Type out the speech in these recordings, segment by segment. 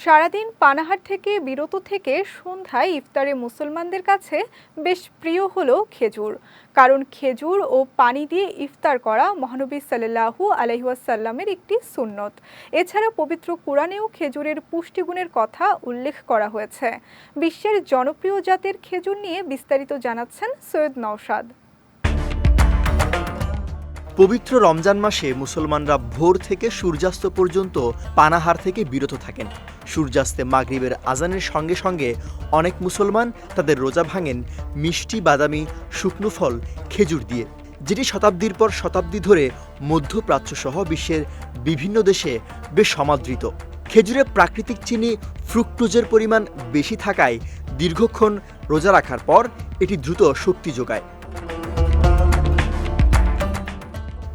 সারাদিন পানাহার থেকে, বিরত থেকে সন্ধ্যায় ইফতারে মুসলমানদের কাছে বেশ প্রিয় হলো খেজুর। কারণ খেজুর ও পানি দিয়ে ইফতার করা মহানবী সাল্লাহু আলহিউসাল্লামের একটি সুন্নত। এছাড়া পবিত্র কোরআনেও খেজুরের পুষ্টিগুণের কথা উল্লেখ করা হয়েছে। বিশ্বের জনপ্রিয় জাতের খেজুর নিয়ে বিস্তারিত জানাচ্ছেন সৈয়দ নওশাদ। পবিত্র রমজান মাসে মুসলমানরা ভোর থেকে সূর্যাস্ত পর্যন্ত পানাহার থেকে বিরত থাকেন। সূর্যাস্তে মাগরিবের আজানের সঙ্গে সঙ্গে অনেক মুসলমান তাদের রোজা ভাঙেন মিষ্টি, বাদামি, শুকনো ফল, খেজুর দিয়ে। যেটি শতাব্দীর পর শতাব্দী ধরে মধ্যপ্রাচ্য সহ বিশ্বের বিভিন্ন দেশে বেশ সমাদৃত। খেজুরে প্রাকৃতিক চিনি ফ্রুক্টোজের পরিমাণ বেশি থাকায় দীর্ঘক্ষণ রোজা রাখার পর এটি দ্রুত শক্তি যোগায়।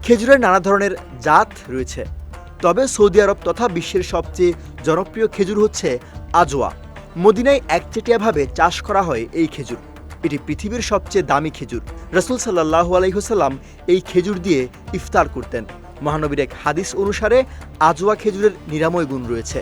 খেজুরের নানা ধরনের জাত রয়েছে। তবে সৌদি আরব তথা বিশ্বের সবচেয়ে জনপ্রিয় খেজুর হচ্ছে আজোয়া। মদিনায় একচেটিয়াভাবে চাষ করা হয় এই খেজুর। এটি পৃথিবীর সবচেয়ে দামি খেজুর। রসুল সাল্লাহ আলহিহসাল্লাম এই খেজুর দিয়ে ইফতার করতেন। মহানবীর এক হাদিস অনুসারে আজোয়া খেজুরের নিরাময় গুণ রয়েছে।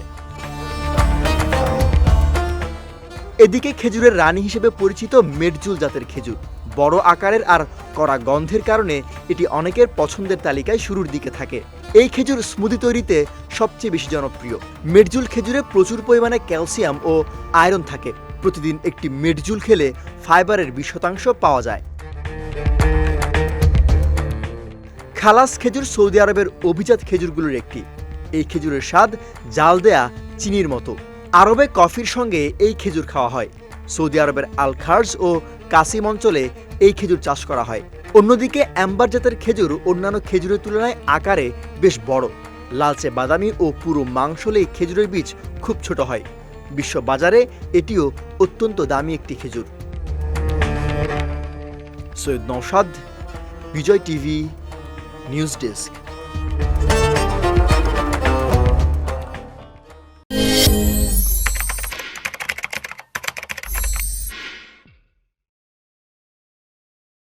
এদিকে খেজুরের রানী হিসেবে পরিচিত মেডজুল জাতের খেজুর, বড় আকারের আর কড়া গন্ধের কারণে এটি অনেকের পছন্দের তালিকায় শুরুর দিকে থাকে। এই খেজুর স্মুদি তৈরিতে সবচেয়ে বেশি জনপ্রিয়। মেডজুল খেজুরে প্রচুর পরিমাণে ক্যালসিয়াম ও আয়রন থাকে। প্রতিদিন একটি মেডজুল খেলে ফাইবারের বিশ শতাংশ পাওয়া যায়। খালাস খেজুর সৌদি আরবের অভিজাত খেজুরগুলোর একটি। এই খেজুরের স্বাদ জাল দেয়া চিনির মতো। আরবে কফির সঙ্গে এই খেজুর খাওয়া হয়। সৌদি আরবের আল খার্জ ও কাসিম অঞ্চলে এই খেজুর চাষ করা হয়। অন্যদিকে অ্যাম্বার জাতের খেজুর অন্যান্য খেজুরের তুলনায় আকারে বেশ বড়। লালচে বাদামি ও পুরো মাংসলে এই খেজুরের বীজ খুব ছোট হয়। বিশ্ব বাজারে এটিও অত্যন্ত দামি একটি খেজুর। Syed Nowshad Bijoy TV, news desk.